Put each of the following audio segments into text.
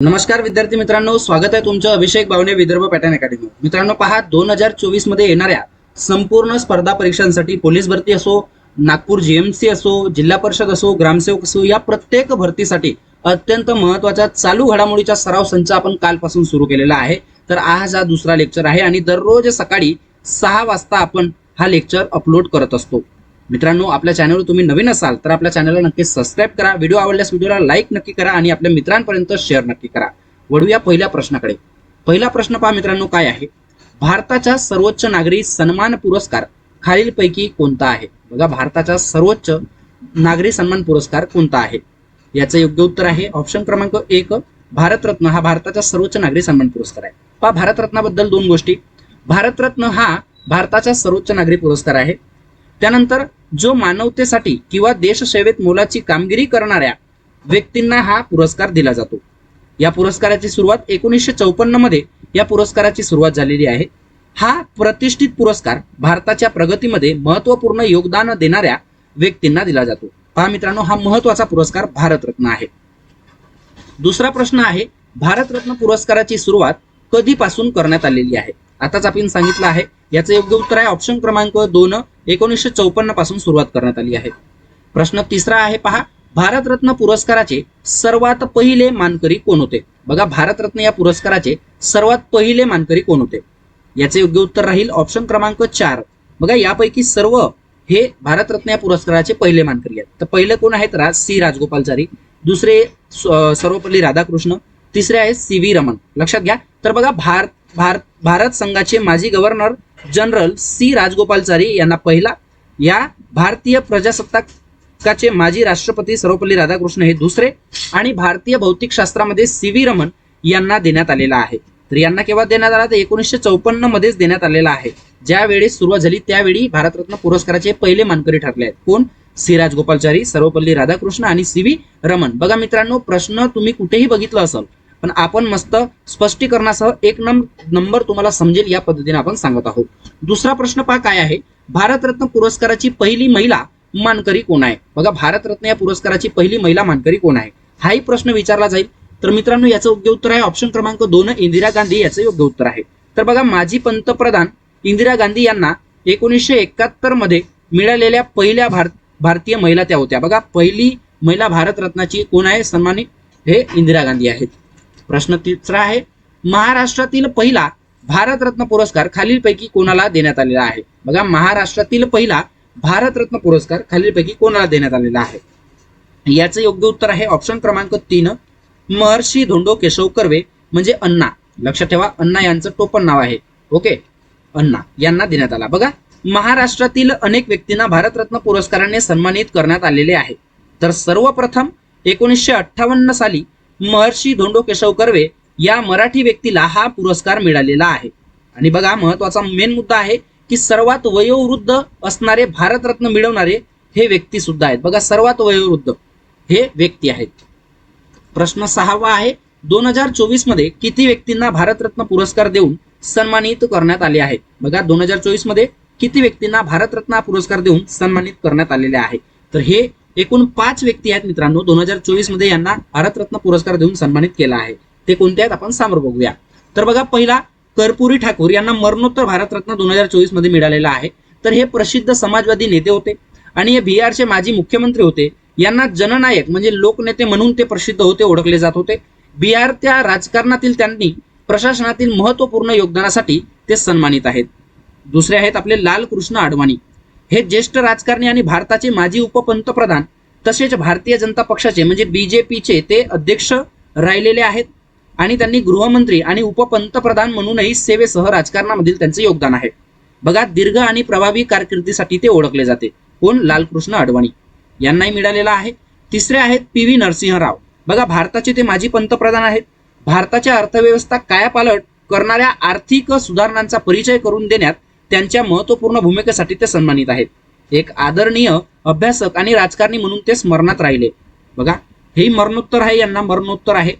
नमस्कार विद्यार्थी मित्रांनो स्वागत आहे तुमचं अभिषेक बावणे विदर्भ पॅटर्न अकॅडमी. मित्रांनो पहा दोन हजार चोवीसमध्ये येणाऱ्या संपूर्ण स्पर्धा परीक्षांसाठी पोलीस भरती असो नागपूर जीएमसी असो जिल्हा परिषद असो ग्रामसेवक असो या प्रत्येक भरतीसाठी अत्यंत महत्त्वाच्या चालू घडामोडीचा सराव संच आपण कालपासून सुरू केलेला आहे. तर आज हा दुसरा लेक्चर आहे आणि दररोज सकाळी सहा वाजता आपण हा लेक्चर अपलोड करत असतो. मित्रांनो आपल्या चॅनलवर तुम्ही नवीन असाल तर आपल्या चॅनलला नक्की सबस्क्राईब करा. व्हिडिओ आवडल्यास व्हिडिओला लाईक नक्की करा आणि आपल्या मित्रांपर्यंत शेअर नक्की करा. वळूया पहिल्या प्रश्नाकडे. पहिला प्रश्न पहा मित्रांनो काय आहे? भारताचा सर्वोच्च नागरी सन्मान पुरस्कार खालीलपैकी कोणता आहे? बघा भारताचा सर्वोच्च नागरी सन्मान पुरस्कार कोणता आहे? याचं योग्य उत्तर आहे ऑप्शन क्रमांक एक भारतरत्न. हा भारताचा सर्वोच्च नागरी सन्मान पुरस्कार आहे. पहा भारतरत्नाबद्दल दोन गोष्टी. भारतरत्न हा भारताचा सर्वोच्च नागरी पुरस्कार आहे. त्यानंतर जो मानवतेसाठी किंवा देशसेवेत मोलाची कामगिरी करणाऱ्या व्यक्तींना हा पुरस्कार दिला जातो. या पुरस्काराची सुरुवात एकोणीसशे चौपन्नमध्ये या पुरस्काराची सुरुवात झालेली आहे. हा प्रतिष्ठित पुरस्कार भारताच्या प्रगतीमध्ये महत्त्वपूर्ण योगदान देणाऱ्या व्यक्तींना दिला जातो. पहा मित्रांनो हा महत्त्वाचा पुरस्कार भारतरत्न आहे. दुसरा प्रश्न आहे भारतरत्न पुरस्काराची सुरुवात कधीपासून करण्यात आलेली आहे? आताच आपण सांगितलं आहे याचं योग्य उत्तर आहे ऑप्शन क्रमांक दोन एकोणीसशे चौपन्नपासून सुरुवात करण्यात आली आहे. प्रश्न तिसरा आहे पहा भारतरत्न पुरस्काराचे सर्वात पहिले मानकरी कोण होते? बघा भारतरत्न या पुरस्काराचे सर्वात पहिले मानकरी कोण होते? याचे योग्य उत्तर राहील ऑप्शन क्रमांक चार. बघा यापैकी सर्व हे भारतरत्न या पुरस्काराचे पहिले मानकरी आहेत. तर पहिले कोण आहेत? राज सी राजगोपालचारी दुसरे सर्वपल्ली राधाकृष्ण. तिसरे आहेत सी व्ही रमन लक्षात घ्या. तर बघा भारत भारत भारत संघाचे माजी गव्हर्नर जनरल सी राजगोपालचारी यांना पहिला या भारतीय प्रजासत्ताकाचे माजी राष्ट्रपती सर्वपल्ली राधाकृष्ण हे दुसरे आणि भारतीय भौतिकशास्त्रामध्ये सी व्ही रमन यांना देण्यात आलेला आहे. तर यांना केव्हा देण्यात आला? तर एकोणीसशे चौपन्न मध्येच देण्यात आलेला आहे. ज्यावेळी सुरुवात झाली त्यावेळी भारतरत्न पुरस्काराचे पहिले मानकरी ठरले आहेत. कोण? सी राजगोपालचारी सर्वपल्ली राधाकृष्ण आणि सी व्ही रमन बघा मित्रांनो प्रश्न तुम्ही कुठेही बघितलं असेल पण आपण मस्त स्पष्टीकरणासह एक नम नंबर तुम्हाला समजेल या पद्धतीने आपण सांगत आहोत. दुसरा प्रश्न पहा काय आहे? भारतरत्न पुरस्काराची पहिली महिला मानकरी कोण आहे? बघा भारतरत्न या पुरस्काराची पहिली महिला मानकरी कोण आहे? हाही प्रश्न विचारला जाईल. तर मित्रांनो याचं योग्य उत्तर आहे ऑप्शन क्रमांक दोन इंदिरा गांधी याचं योग्य उत्तर आहे. तर बघा माजी पंतप्रधान इंदिरा गांधी यांना एकोणीसशे एकाहत्तरमध्ये मिळालेल्या पहिल्या भारत भारतीय महिला त्या होत्या. बघा पहिली महिला भारतरत्नाची कोण आहे? सन्मानित हे इंदिरा गांधी आहेत. प्रश्न तिसरा आहे महाराष्ट्रातील पहिला भारतरत्न पुरस्कार खालीलपैकी कोणाला देण्यात आलेला आहे? बघा महाराष्ट्रातील पहिला भारतरत्न पुरस्कार खालीलपैकी कोणाला देण्यात आलेला आहे? याचं योग्य उत्तर आहे ऑप्शन क्रमांक तीन महर्षी धोंडो केशव कर्वे म्हणजे अण्णा. लक्षात ठेवा अण्णा यांचं टोपण नाव आहे. ओके? अण्णा यांना देण्यात आला. बघा महाराष्ट्रातील अनेक व्यक्तींना भारतरत्न पुरस्काराने सन्मानित करण्यात आलेले आहे. तर सर्वप्रथम एकोणीसशे अठ्ठावन्न साली महर्षी धोंडो केशव कर्वे या मराठी व्यक्तीला हा पुरस्कार मिळालेला आहे. आणि बघा महत्त्वाचा मेन मुद्दा आहे की सर्वात वयोवृद्ध असणारे भारतरत्न मिळवणारे हे व्यक्ती सुद्धा आहेत. बघा सर्वात वयोवृद्ध हे व्यक्ती आहेत. प्रश्न सहावा आहे दोन हजार चोवीसमध्ये किती व्यक्तींना भारतरत्न पुरस्कार देऊन सन्मानित करण्यात आले आहे? बघा दोन हजार चोवीसमध्ये किती व्यक्तींना भारतरत्न पुरस्कार देऊन सन्मानित करण्यात आलेले आहे? तर हे एकूण पाच व्यक्ती आहेत मित्रांनो दोन हजार चोवीसमध्ये यांना भारतरत्न पुरस्कार देऊन सन्मानित केला आहे. ते कोणते आहेत आपण समोर बघूया. तर बघा पहिला कर्पुरी ठाकूर यांना मरणोत्तर भारतरत्न दोन हजार चोवीसमध्ये मिळालेला आहे. तर हे प्रसिद्ध समाजवादी नेते होते आणि हे बिहारचे माजी मुख्यमंत्री होते. यांना जननायक म्हणजे लोकनेते म्हणून ते प्रसिद्ध होते ओळखले जात होते. बिहारच्या राजकारणातील त्यांनी प्रशासनातील महत्त्वपूर्ण योगदानासाठी ते सन्मानित आहेत. दुसरे आहेत आपले लाल कृष्ण अडवाणी हे ज्येष्ठ राजकारणी आणि भारताचे माजी उपपंतप्रधान तसेच भारतीय जनता पक्षाचे म्हणजे बीजेपीचे ते अध्यक्ष राहिलेले आहेत आणि त्यांनी गृहमंत्री आणि उपपंतप्रधान म्हणूनही सेवेसह राजकारणामधील त्यांचे योगदान आहे. बघा दीर्घ आणि प्रभावी कारकिर्दीसाठी ते ओळखले जाते. कोण? लालकृष्ण अडवाणी. यांनाही मिळालेला आहे. तिसरे आहेत पी व्ही नरसिंहराव. बघा भारताचे ते माजी पंतप्रधान आहेत. भारताच्या अर्थव्यवस्था कायापालट करणाऱ्या आर्थिक सुधारणांचा परिचय करून देण्यात त्यांच्या महत्त्वपूर्ण भूमिकेसाठी ते सन्मानित आहेत. एक आदरणीय अभ्यासक आणि राजकारणी म्हणून ते स्मरणात राहिले. बघा हे मरणोत्तर आहे यांना मरणोत्तर आहे.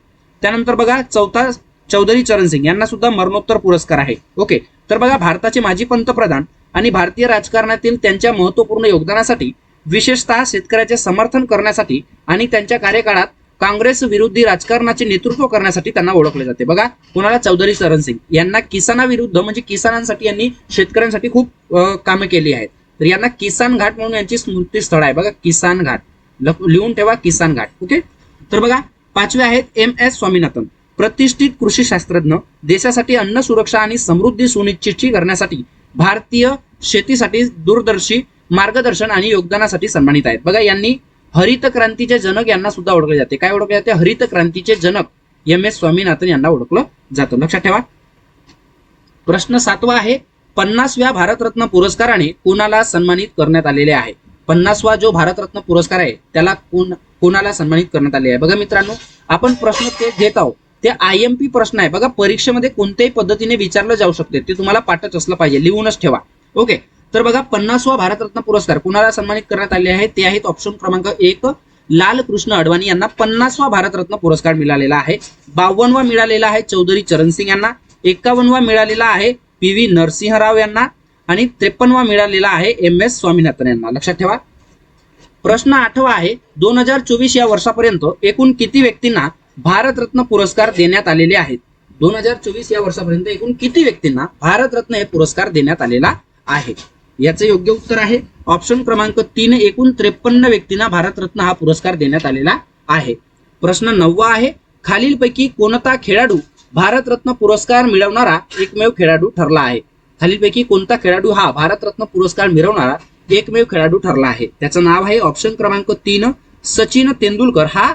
त्यानंतर बघा चौथा चौधरी चरण सिंग यांना सुद्धा मरणोत्तर पुरस्कार आहे. ओके तर बघा भारताचे माजी पंतप्रधान आणि भारतीय राजकारणातील त्यांच्या महत्त्वपूर्ण योगदानासाठी विशेषतः शेतकऱ्याचे समर्थन करण्यासाठी आणि त्यांच्या कार्यकाळात काँग्रेस विरोधी राजकारणाचे नेतृत्व करण्यासाठी त्यांना ओळखले जाते. बघा कोणाला? चौधरी चरण सिंग. यांना किसानाविरुद्ध म्हणजे किसानांसाठी यांनी शेतकऱ्यांसाठी खूप कामे केली आहेत. तर यांना किसान घाट म्हणून यांची स्मृती स्थळ आहे. बघा किसान घाट. लिहून ठेवा किसान घाट. ओके? तर बघा पाचवे आहेत एम एस स्वामीनाथन. प्रतिष्ठित कृषी शास्त्रज्ञ देशासाठी अन्न सुरक्षा आणि समृद्धी सुनिश्चित करण्यासाठी भारतीय शेतीसाठी दूरदर्शी मार्गदर्शन आणि योगदानासाठी सन्मानित आहेत. बघा यांनी हरित क्रांतीचे जनक यांना सुद्धा ओळखले जाते. काय ओळखले जाते? हरित क्रांतीचे जनक एम एस स्वामीनाथन यांना ओळखलं जातं. लक्षात ठेवा. प्रश्न सातवा आहे पन्नासव्या भारतरत्न पुरस्काराने कोणाला सन्मानित करण्यात आलेले आहे? पन्नासवा जो भारतरत्न पुरस्कार आहे त्याला कोण कोणाला सन्मानित करण्यात आले आहे? बघा मित्रांनो आपण प्रश्न ते घेत आहोत. ते आय एम पी प्रश्न आहे. बघा परीक्षेमध्ये कोणत्याही पद्धतीने विचारलं जाऊ शकते. ते तुम्हाला पाठच असलं पाहिजे. लिहूनच ठेवा. ओके? तर बघा पन्नासवा भारतरत्न पुरस्कार कुणाला सन्मानित करण्यात आले आहे ते आहेत ऑप्शन क्रमांक एक लाल कृष्ण अडवाणी यांना पन्नासवा भारतरत्न पुरस्कार मिळालेला आहे. बावनवा मिळालेला आहे चौधरी चरण सिंग यांना. एकावन्नवा मिळालेला आहे पी व्ही नरसिंहराव यांना. आणि त्रेपन्नवा मिळालेला आहे एम एस स्वामीनाथन यांना. लक्षात ठेवा. प्रश्न आठवा आहे दोन हजार चोवीस या वर्षापर्यंत एकूण किती व्यक्तींना भारतरत्न पुरस्कार देण्यात आलेले आहेत? दोन हजार चोवीस या वर्षापर्यंत एकूण किती व्यक्तींना भारतरत्न हे पुरस्कार देण्यात आलेला आहे? याचे योग्य उत्तर आहे. ऑप्शन क्रमांक तीन एकूण त्रेपन्न व्यक्तींना भारतरत्न हा पुरस्कार देण्यात आलेला आहे. प्रश्न नववा आहे. खालीलपैकी कोणता खेळाडू भारतरत्न पुरस्कार मिळवणारा एकमेव खेळाडू ठरला आहे? खालीलपैकी कोणता खेळाडू हा भारतरत्न पुरस्कार मिळवणारा एकमेव खेळाडू ठरला आहे? त्याचं नाव आहे ऑप्शन क्रमांक तीन. सचिन तेंडुलकर हा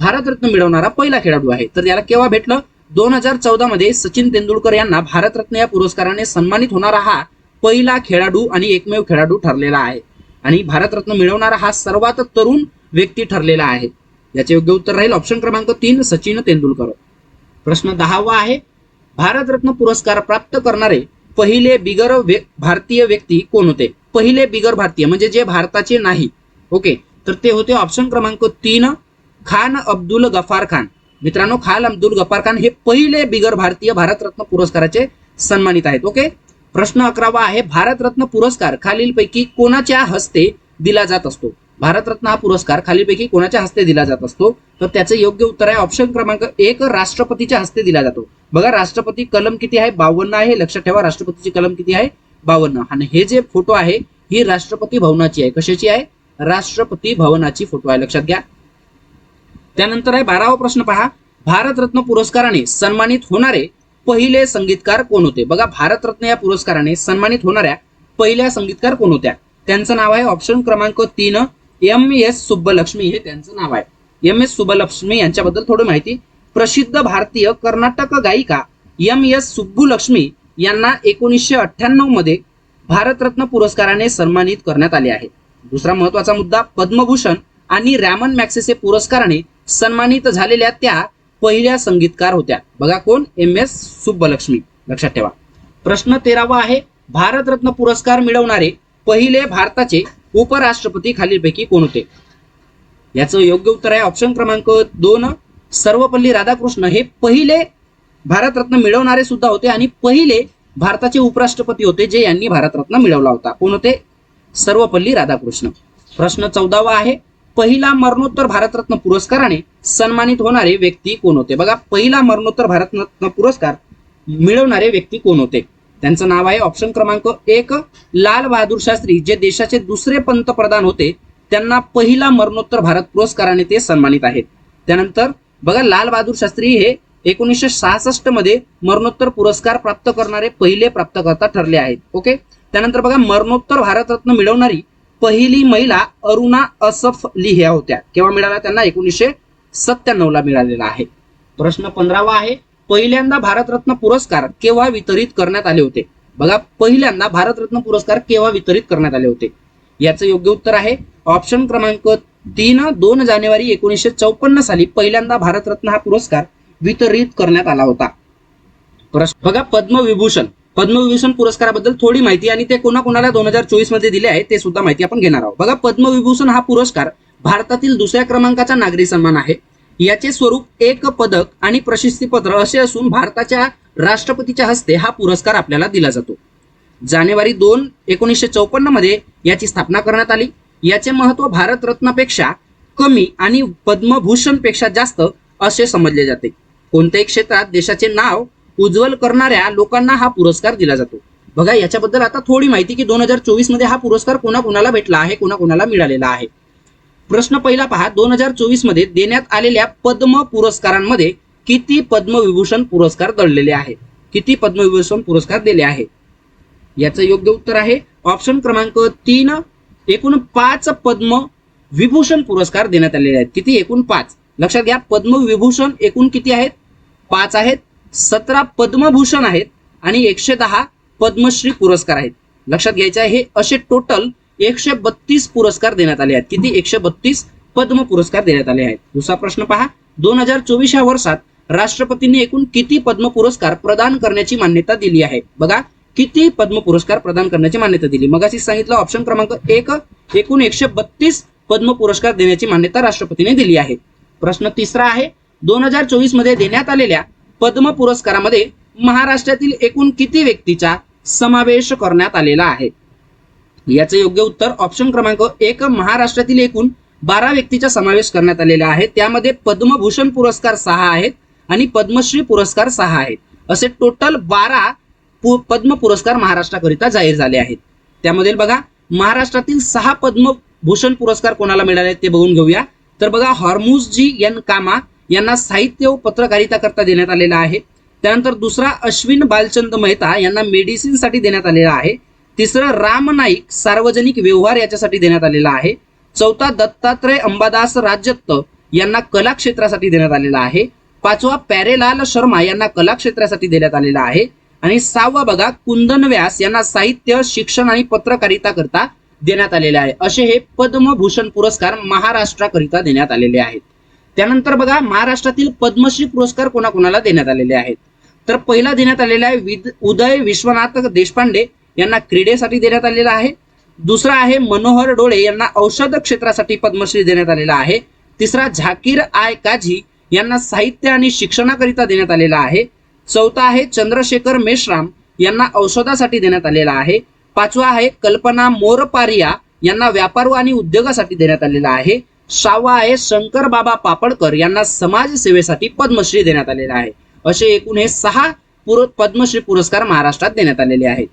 भारतरत्न मिळवणारा पहिला खेळाडू आहे. तर याला केव्हा भेटलं? दोन हजार चौदा मध्ये सचिन तेंडुलकर यांना भारतरत्न या पुरस्काराने सन्मानित होणारा हा पहिला खेळाडू आणि एकमेव खेळाडू ठरलेला आहे. आणि भारतरत्न मिळवणारा हा सर्वात तरुण व्यक्ती ठरलेला आहे. याचे योग्य उत्तर राहील ऑप्शन क्रमांक तीन सचिन तेंडुलकर. प्रश्न दहावा आहे. भारतरत्न पुरस्कार प्राप्त करणारे पहिले बिगर भारतीय व्यक्ती कोण होते? पहिले बिगर भारतीय म्हणजे जे भारताचे नाही. ओके तर ते होते ऑप्शन क्रमांक तीन खान अब्दुल गफार खान. मित्रांनो खान अब्दुल गफार खान हे पहिले बिगर भारतीय भारतरत्न पुरस्काराचे सन्मानित आहेत. ओके प्रश्न अकरावा आहे भारतरत्न पुरस्कार खालीलपैकी कोणाच्या हस्ते दिला जात असतो? भारतरत्न हा पुरस्कार खालीलपैकी कोणाच्या हस्ते दिला जात असतो? तर त्याचं योग्य उत्तर आहे ऑप्शन क्रमांक एक राष्ट्रपतीच्या हस्ते दिला जातो. बघा राष्ट्रपती कलम किती आहे? बावन्न आहे. लक्षात ठेवा राष्ट्रपतीची कलम किती आहे? बावन्न. आणि हे जे फोटो आहे ही राष्ट्रपती भवनाची आहे. कशाची आहे? राष्ट्रपती भवनाची फोटो आहे. लक्षात घ्या. त्यानंतर आहे बारावा प्रश्न पहा. भारतरत्न पुरस्काराने सन्मानित होणारे पहिले संगीतकार कोण होते? बघा भारतरत्न या पुरस्काराने सन्मानित होणाऱ्या पहिल्या संगीतकार कोण होत्या? त्यांचं नाव आहे ऑप्शन क्रमांक तीन एम एस सुब्बलक्ष्मी. हे त्यांचं नाव आहे. एम एस सुब्बलक्ष्मी यांच्याबद्दल थोडी माहिती. प्रसिद्ध भारतीय कर्नाटक गायिका एम एस सुब्बुलक्ष्मी यांना एकोणीसशे अठ्ठ्याण्णवमध्ये भारतरत्न पुरस्काराने सन्मानित करण्यात आले आहे. दुसरा महत्त्वाचा मुद्दा पद्मभूषण आणि रॅमन मॅक्सेसे पुरस्काराने सन्मानित झालेल्या त्या पहिल्या संगीतकार होत्या. बघा कोण? M S Subbulakshmi. लक्षात ठेवा. प्रश्न तेरावा आहे भारतरत्न पुरस्कार मिळवणारे पहिले भारताचे उपराष्ट्रपती खालीलपैकी कोण होते? याचं योग्य उत्तर आहे ऑप्शन क्रमांक दोन. सर्वपल्ली राधाकृष्ण हे पहिले भारतरत्न मिळवणारे सुद्धा होते आणि पहिले भारताचे उपराष्ट्रपती होते जे यांनी भारतरत्न मिळवला होता. कोण होते? सर्वपल्ली राधाकृष्ण. प्रश्न चौदावा आहे पहिला मरणोत्तर भारतरत्न पुरस्काराने सन्मानित होणारे व्यक्ती कोण होते? बघा पहिला मरणोत्तर भारतरत्न पुरस्कार मिळवणारे व्यक्ती कोण होते? त्यांचं नाव आहे ऑप्शन क्रमांक एक लाल बहादूर शास्त्री. जे देशाचे दुसरे पंतप्रधान होते त्यांना पहिला मरणोत्तर भारत पुरस्काराने ते सन्मानित आहेत. त्यानंतर बघा लाल बहादूर शास्त्री हे एकोणीसशे सहासष्टमध्ये मरणोत्तर पुरस्कार प्राप्त करणारे पहिले प्राप्तकर्ता ठरले आहेत. ओके? त्यानंतर बघा मरणोत्तर भारतरत्न मिळवणारी पहिली महिला अरुणा असफ अली ह्या होत्या. केव्हा मिळाला त्यांना? एकोणीसशे सत्त्याण्णव ला मिळालेला आहे. प्रश्न पंधरावा आहे. पहिल्यांदा भारतरत्न पुरस्कार केव्हा वितरित करण्यात आले होते? बघा पहिल्यांदा भारतरत्न पुरस्कार केव्हा वितरित करण्यात आले होते? याचं योग्य उत्तर आहे. ऑप्शन क्रमांक तीन दोन जानेवारी एकोणीसशे चौपन्न साली पहिल्यांदा भारतरत्न हा पुरस्कार वितरित करण्यात आला होता. प्रश्न बघा पद्मविभूषण. पद्मविभूषण पुरस्काराबद्दल थोडी माहिती आणि ते कोणाकोणाला दोन हजार चोवीसमध्ये दिले आहे ते सुद्धा माहिती आपण घेणार आहोत. बघा पद्मविभूषण हा पुरस्कार भारतातील दुसऱ्या क्रमांकाचा नागरी सन्मान आहे. याचे स्वरूप एक पदक आणि प्रशस्तीपत्र असे असून भारताच्या राष्ट्रपतीच्या हस्ते हा पुरस्कार आपल्याला दिला जातो. जानेवारी दोन एकोणीसशे चौपन्नमध्ये याची स्थापना करण्यात आली. याचे महत्त्व भारतरत्नापेक्षा कमी आणि पद्मभूषणपेक्षा जास्त असे समजले जाते. कोणत्याही क्षेत्रात देशाचे नाव उज्ज्वल करणाऱ्या लोकांना हा पुरस्कार दिला जातो. बघा याच्याबद्दल आता थोडी माहिती की दोन हजार चोवीसमध्ये हा पुरस्कार कोणाकोणाला भेटला आहे कोणाकोणाला मिळालेला आहे? प्रश्न पहिला पहा दोन हजार चोवीसमध्ये देण्यात आलेल्या पद्म पुरस्कारांमध्ये किती पद्मविभूषण पुरस्कार दळलेले आहे किती पद्मविभूषण पुरस्कार दिले आहे याचं योग्य उत्तर आहे ऑप्शन क्रमांक तीन एकूण पाच पद्म विभूषण पुरस्कार देण्यात आलेले आहेत. किती? एकूण पाच. लक्षात घ्या पद्मविभूषण एकूण किती आहेत? पाच आहेत. सतरा पद्मभूषण आहेत आणि एकशे दहा पद्मश्री पुरस्कार आहेत. लक्षात घ्यायचे आहे हे असे टोटल एकशे बत्तीस पुरस्कार देण्यात आले आहेत. किती? एकशे बत्तीस पद्म पुरस्कार देण्यात आले आहेत. दुसरा प्रश्न पहा. दोन हजार चोवीस या वर्षात राष्ट्रपतींनी एकूण किती पद्म पुरस्कार प्रदान करण्याची मान्यता दिली आहे? बघा किती पद्म पुरस्कार प्रदान करण्याची मान्यता दिली. मग सांगितलं ऑप्शन क्रमांक एक एकूण एकशे बत्तीस पद्म पुरस्कार देण्याची मान्यता राष्ट्रपतीने दिली आहे. प्रश्न तिसरा आहे. दोन हजार चोवीसमध्ये देण्यात आलेल्या पद्म पुरस्कारामध्ये महाराष्ट्रातील एकूण किती व्यक्तीचा समावेश करण्यात आलेला आहे? याचे योग्य उत्तर ऑप्शन क्रमांक एक महाराष्ट्रातील एकूण बारा व्यक्तीचा समावेश करण्यात आलेला आहे. त्यामध्ये पद्मभूषण पुरस्कार सहा आहेत आणि पद्मश्री पुरस्कार सहा आहेत. असे टोटल बारा पु- पद्म पुरस्कार महाराष्ट्राकरिता जाहीर झाले आहेत. त्यामध्ये बघा महाराष्ट्रातील सहा पद्मभूषण पुरस्कार कोणाला मिळाले ते बघून घेऊया. तर बघा हॉर्मुज जी एन कामा यांना साहित्य व पत्रकारिता करता देण्यात आलेला आहे. त्यानंतर दुसरा अश्विन बालचंद मेहता यांना मेडिसिनसाठी देण्यात आलेला आहे. तिसरं राम नाईक सार्वजनिक व्यवहार याच्यासाठी देण्यात आलेला आहे. चौथा दत्तात्रय अंबादास राजत्त यांना कला क्षेत्रासाठी देण्यात आलेला आहे. पाचवा पॅरेलाल शर्मा यांना कला क्षेत्रासाठी देण्यात आलेला आहे. आणि सहावा बघा कुंदन व्यास यांना साहित्य शिक्षण आणि पत्रकारिता करता देण्यात आलेले आहे. असे हे पद्मभूषण पुरस्कार महाराष्ट्राकरिता देण्यात आलेले आहेत. त्यानंतर बघा महाराष्ट्रातील पद्मश्री पुरस्कार कोणाकोणाला देण्यात आलेले आहेत? तर पहिला देण्यात आलेला आहे विद- उदय विश्वनाथ देशपांडे यांना क्रीडेसाठी देण्यात आलेला आहे. दुसरा आहे मनोहर डोळे यांना औषध क्षेत्रासाठी पद्मश्री देण्यात आलेला आहे. तिसरा झाकीर आय काझी यांना साहित्य आणि शिक्षणाकरिता देण्यात आलेला आहे. चौथा आहे चंद्रशेखर मेश्राम यांना औषधासाठी देण्यात आलेला आहे. पाचवा आहे कल्पना मोरपारिया यांना व्यापार आणि उद्योगासाठी देण्यात आलेला आहे. सहावा आहे शंकर बाबा पापडकर यांना समाजसेवेसाठी पद्मश्री देण्यात आलेला आहे. असे एकूण हे सहा पुर पद्मश्री पुरस्कार महाराष्ट्रात देण्यात आलेले आहेत.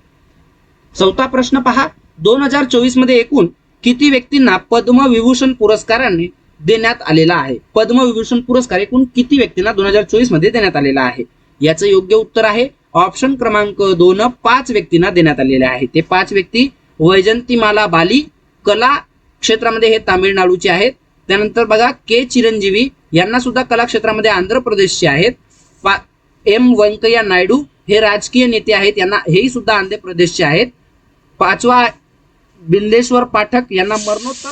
चौथा प्रश्न पहा. दोन हजार चोवीसमध्ये एकूण किती व्यक्तींना पद्मविभूषण पुरस्काराने देण्यात आलेला आहे? पद्मविभूषण पुरस्कार एकूण किती व्यक्तींना दोन हजार चोवीसमध्ये देण्यात आलेला आहे? याचं योग्य उत्तर आहे ऑप्शन क्रमांक दोन पाच व्यक्तींना देण्यात आलेले आहे. ते पाच व्यक्ती वैजंतीमाला बाली कला क्षेत्रामध्ये हे तामिळनाडूचे आहेत. त्यानंतर बघा के चिरंजीवी यांना सुद्धा कला क्षेत्रामध्ये आंध्र प्रदेशचे आहेत. पा एम व्यंकय्या नायडू हे राजकीय नेते आहेत. यांना हेही सुद्धा आंध्र प्रदेशचे आहेत. पाचवा बिंदेश्वर पाठक यांना मरणोत्तर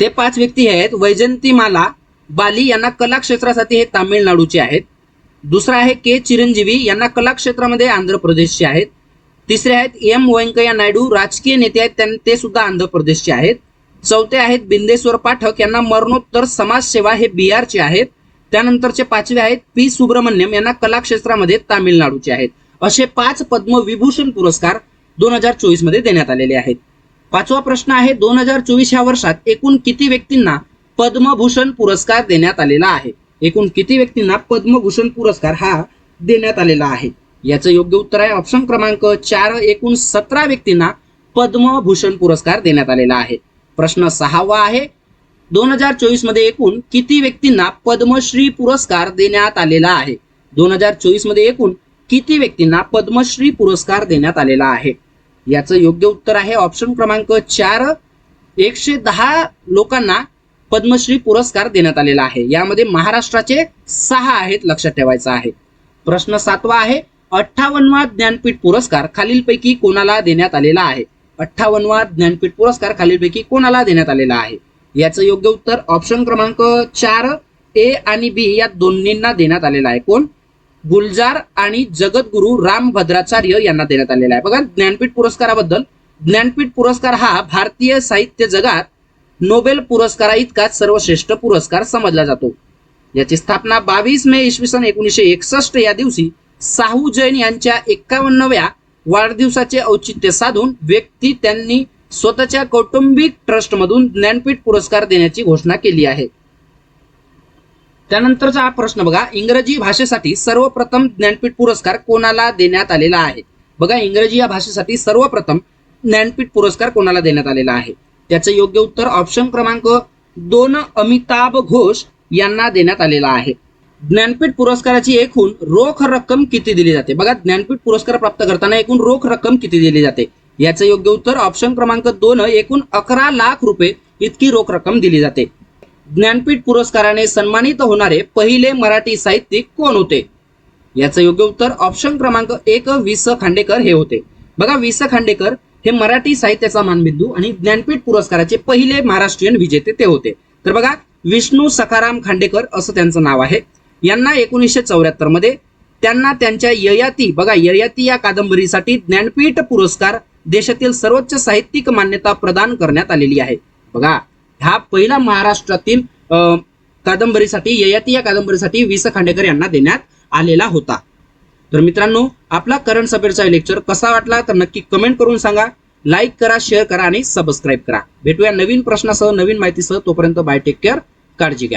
ते पाच व्यक्ती आहेत. वैजंतीमाला बाली यांना कला क्षेत्रासाठी हे तामिळनाडूचे आहेत. दुसरा आहे के. चिरंजीवी यांना कला क्षेत्रामध्ये आंध्र प्रदेशचे आहेत. तिसरे आहेत एम. व्यंकय्या नायडू राजकीय नेते आहेत त्यां- ते सुद्धा आंध्र प्रदेशचे आहेत. चौथे आहेत बिंदेश्वर पाठक यांना मरणोत्तर समाजसेवा हे बिहारचे आहेत. त्यानंतरचे पाचवे आहेत पी. सुब्रमण्यम यांना कला क्षेत्रामध्ये तामिळनाडूचे आहेत. असे पाच पद्मविभूषण पुरस्कार दोन हजार चोवीसमध्ये देण्यात आलेले आहेत. पाचवा प्रश्न आहे दोन हजार चोवीस ह्या वर्षात एकूण किती व्यक्तींना पद्मभूषण पुरस्कार देण्यात आलेला आहे? एकूण किती व्यक्तींना पद्मभूषण पुरस्कार हा देण्यात आलेला आहे? याचं योग्य उत्तर आहे ऑप्शन क्रमांक चार एकूण सतरा व्यक्तींना पद्मभूषण पुरस्कार देण्यात आलेला आहे. प्रश्न सहावा आहे दोन हजार चोवीसमध्ये एकूण किती व्यक्तींना पद्मश्री पुरस्कार देण्यात आलेला आहे? दोन हजार चोवीसमध्ये एकूण किती व्यक्तींना पद्मश्री पुरस्कार देण्यात आलेला आहे? याचं योग्य उत्तर आहे. ऑप्शन क्रमांक चार एकशे दहा लोकांना पद्मश्री पुरस्कार देण्यात आलेला आहे. यामध्ये महाराष्ट्राचे सहा आहेत लक्षात ठेवायचं आहे. प्रश्न सातवा आहे. अठ्ठावन्नवा ज्ञानपीठ पुरस्कार खालीलपैकी कोणाला देण्यात आलेला आहे? अठ्ठावन्नवा ज्ञानपीठ पुरस्कार खालीलपैकी कोणाला देण्यात आलेला आहे? याचं योग्य उत्तर ऑप्शन क्रमांक चार ए आणि बी या दोन्हींना देण्यात आलेला आहे. कोण? गुलजार आणि जगद्गुरु राम भद्राचार्य यांना देण्यात आलेला आहे. बघा ज्ञानपीठ पुरस्काराबद्दल. ज्ञानपीठ पुरस्कार हा भारतीय साहित्य जगात नोबेल पुरस्कारा इतकाच सर्वश्रेष्ठ पुरस्कार समजला जातो. याची स्थापना बावीस मे इसवी सन एकोणीसशे एकसष्ट या दिवशी साहू जैन यांच्या एक्कावन्नव्या वाढदिवसाचे औचित्य साधून व्यक्ती त्यांनी स्वतःच्या कौटुंबिक ट्रस्टमधून ज्ञानपीठ पुरस्कार देण्याची घोषणा केली आहे. त्यानंतरचा हा प्रश्न बघा. इंग्रजी भाषेसाठी सर्वप्रथम ज्ञानपीठ पुरस्कार कोणाला देण्यात आलेला आहे? बघा इंग्रजी या भाषेसाठी सर्वप्रथम ज्ञानपीठ पुरस्कार कोणाला देण्यात आलेला आहे? त्याचं योग्य उत्तर ऑप्शन क्रमांक दोन अमिताभ घोष यांना देण्यात आलेला आहे. ज्ञानपीठ पुरस्काराची एकूण रोख रक्कम किती दिली जाते? बघा ज्ञानपीठ पुरस्कार प्राप्त करताना एकूण रोख रक्कम किती दिली जाते? याचं योग्य उत्तर ऑप्शन क्रमांक दोन एकूण अकरा लाख रुपये इतकी रोख रक्कम दिली जाते. ज्ञानपीठ पुरस्काराने सन्मानित होणारे पहिले मराठी साहित्यिक कोण होते? याचं योग्य उत्तर ऑप्शन क्रमांक एक वि स खांडेकर हे होते. बघा वि स खांडेकर हे मराठी साहित्याचा मानबिंदू आणि ज्ञानपीठ पुरस्काराचे पहिले महाराष्ट्रीयन विजेते ते होते. तर बघा विष्णू सखाराम खांडेकर असं त्यांचं नाव आहे. यांना एकोणीसशे चौऱ्याहत्तरमध्ये त्यांना त्यांच्या ययाती बघा ययाती या कादंबरीसाठी ज्ञानपीठ पुरस्कार देशातील सर्वोच्च साहित्यिक मान्यता प्रदान करण्यात आलेली आहे. बघा हा पहिला महाराष्ट्रातील कादंबरीसाठी ययाती या कादंबरीसाठी वि स खांडेकर यांना देण्यात आलेला होता. तर मित्रांनो आपला करंट अफेअरचा लेक्चर कसा वाटला? तर नक्की कमेंट करून सांगा. लाईक करा शेअर करा आणि सबस्क्राईब करा. भेटूया नवीन प्रश्नासह नवीन माहितीसह. तोपर्यंत बाय टेक केअर काळजी घ्या.